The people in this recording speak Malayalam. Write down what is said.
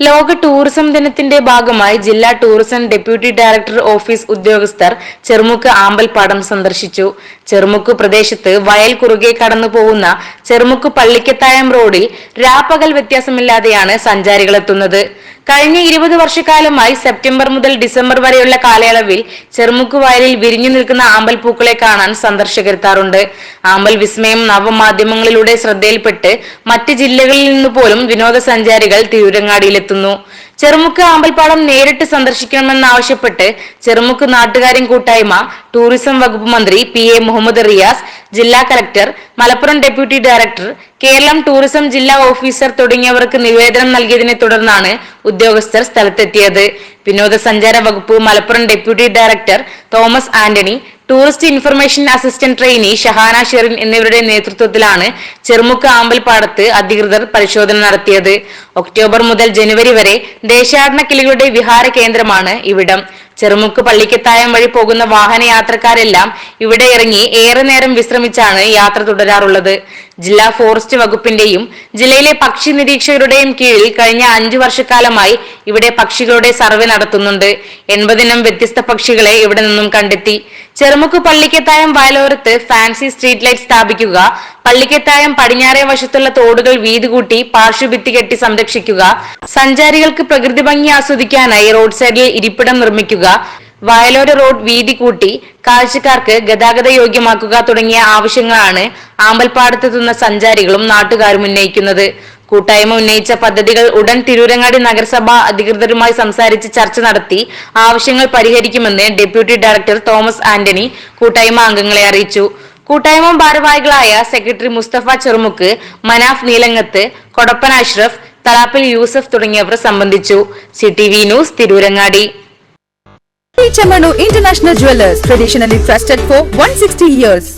ലോക ടൂറിസം ദിനത്തിന്റെ ഭാഗമായി ജില്ലാ ടൂറിസം ഡെപ്യൂട്ടി ഡയറക്ടർ ഓഫീസ് ഉദ്യോഗസ്ഥർ ചെറുമുക്ക് ആമ്പൽപ്പാടം സന്ദർശിച്ചു. ചെറുമുക്ക് പ്രദേശത്ത് വയൽ കുറുകെ കടന്നു പോകുന്ന ചെറുമുക്ക് പള്ളിക്കത്തായം റോഡിൽ രാപ്പകൽ വ്യത്യാസമില്ലാതെയാണ് സഞ്ചാരികൾ എത്തുന്നത്. കഴിഞ്ഞ ഇരുപത് വർഷക്കാലമായി സെപ്റ്റംബർ മുതൽ ഡിസംബർ വരെയുള്ള കാലയളവിൽ ചെറുമുക്ക് വയലിൽ വിരിഞ്ഞു നിൽക്കുന്ന ആമ്പൽ പൂക്കളെ കാണാൻ സന്ദർശകരെത്താറുണ്ട് ആമ്പൽ വിസ്മയം നവമാധ്യമങ്ങളിലൂടെ ശ്രദ്ധയിൽപ്പെട്ട് മറ്റ് ജില്ലകളിൽ നിന്ന് പോലും വിനോദസഞ്ചാരികൾ തിരൂരങ്ങാടിയിലെത്തുന്നു ചെറുമുക്ക് ആമ്പൽപ്പാടം നേരിട്ട് സന്ദർശിക്കണമെന്നാവശ്യപ്പെട്ട് ചെറുമുക്ക് നാട്ടുകാരും കൂട്ടായ്മ ടൂറിസം വകുപ്പ് മന്ത്രി പി എ മുഹമ്മദ് റിയാസ് ജില്ലാ collector Malappuram deputy director Keralam tourism ജില്ലാ ഓഫീസർ തുടങ്ങിയവർക്ക് നിവേദനം നൽകിയതിനെ തുടർന്നാണ് ഉദ്യോഗസ്ഥർ സ്ഥലത്തെത്തിയത്. വിനോദസഞ്ചാര വകുപ്പ് Malappuram deputy director Thomas Antony tourist information assistant trainee Shahana Sherin എന്നിവരുടെ നേതൃത്വത്തിലാണ് ചെറുമുക്ക് ആമ്പൽപ്പാടത്ത് അധികൃതർ പരിശോധന നടത്തിയത്. ഒക്ടോബർ മുതൽ ജനുവരി വരെ ദേശാടന കിളികളുടെ വിഹാര കേന്ദ്രമാണ് ഇവിടം. ചെറുമുക്ക് പള്ളിക്കത്തായം വഴി പോകുന്ന വാഹനയാത്രക്കാരെല്ലാം ഇവിടെ ഇറങ്ങി ഏറെ നേരം വിശ്രമിച്ചാണ് യാത്ര തുടരാറുള്ളത്. ജില്ലാ ഫോറസ്റ്റ് വകുപ്പിന്റെയും ജില്ലയിലെ പക്ഷി നിരീക്ഷകരുടെയും കീഴിൽ കഴിഞ്ഞ അഞ്ചു വർഷക്കാലമായി ഇവിടെ പക്ഷികളുടെ സർവേ നടത്തുന്നുണ്ട്. എൺപതിനം വ്യത്യസ്ത പക്ഷികളെ ഇവിടെ നിന്നും കണ്ടെത്തി. ചെറുമുക്ക് പള്ളിക്കത്തായം വയലോരത്ത് ഫാൻസി സ്ട്രീറ്റ് ലൈറ്റ് സ്ഥാപിക്കുക പള്ളിക്കത്തായം പടിഞ്ഞാറേ വശത്തുള്ള തോടുകൾ വീതി കൂട്ടി പാർശ്വഭിത്തി കെട്ടി സംരക്ഷിക്കുക. സഞ്ചാരികൾക്ക് പ്രകൃതി ഭംഗി ആസ്വദിക്കാനായി റോഡ് സൈഡിൽ ഇരിപ്പിടം നിർമ്മിക്കുക. വയലോര റോഡ് വീതി കൂട്ടി കാഴ്ചക്കാർക്ക് ഗതാഗത യോഗ്യമാക്കുക തുടങ്ങിയ ആവശ്യങ്ങളാണ് ആമ്പൽപ്പാടത്തെത്തുന്ന സഞ്ചാരികളും നാട്ടുകാരും ഉന്നയിക്കുന്നത്. കൂട്ടായ്മ ഉന്നയിച്ച പദ്ധതികൾ ഉടൻ തിരൂരങ്ങാടി നഗരസഭ അധികൃതരുമായി സംസാരിച്ച് ചർച്ച നടത്തി ആവശ്യങ്ങൾ പരിഹരിക്കുമെന്ന് ഡെപ്യൂട്ടി ഡയറക്ടർ തോമസ് ആന്റണി കൂട്ടായ്മ അംഗങ്ങളെ അറിയിച്ചു. കൂട്ടായ്മ ഭാരവാഹികളായ സെക്രട്ടറി മുസ്തഫ ചെറുമുക്ക് മനാഫ് നീലങ്ങത്ത് കൊടപ്പൻ അഷ്റഫ് തലാപ്പിൽ യൂസഫ് തുടങ്ങിയവർ സംബന്ധിച്ചു C T V news Tirurangadi international International Jewelers, traditionally trusted for 160 years.